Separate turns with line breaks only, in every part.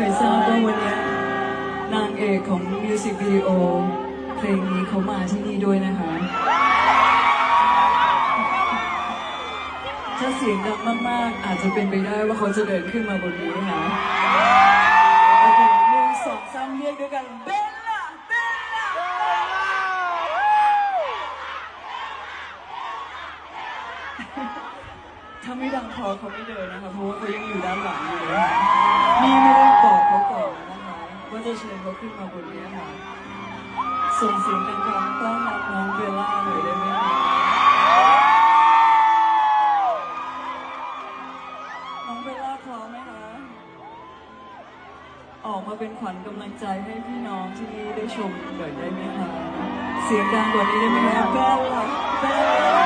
เคยทราบว่าวันนี้นางเอกของมิวสิกวิดีโอเพลงนี้เขามาที่นี่ด้วยนะคะ ถ้าเสียงดังมากๆ อาจจะเป็นไปได้ว่าเขาจะเดินขึ้นมาบนนี้ค่ะโอเคหนึ่งสองสามเรียกด้วยกันเบลล่าเบลล่าถ้าไม่ดังพอเขาไม่เดินนะคะ เพราะว่าเขายังอยู่ด้านหลังอยู่นี่ม่ได้ จะเชิญเขาขึ้นมาบนนี้ค่ะส่งเสียงดังๆต้อนรับน้องเบลล่าหน่อยได้ไหมคะน้องเบลล่าพร้อมไหมคะออกมาเป็นขวัญกำลังใจให้พี่น้องที่ได้ชมหน่อยได้ไหมคะเสียงดังกว่านี้ได้ไหมคะเบลล่าเบลล่า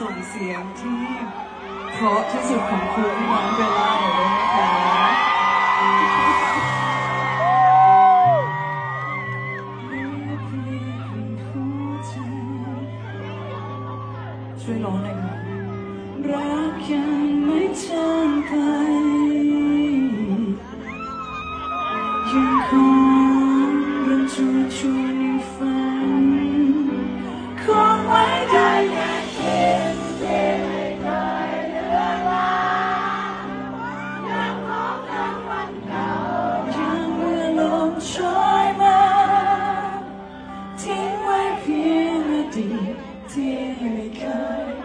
ส่งเสียงที่เพราะที่สุดของคุณน้องเบลล่าหน่อยได้ไหมคะช่วยร้องหน่อยค่ะรักยังไม่จางไปยังคงรันจูชวน ตที่ไม่เคย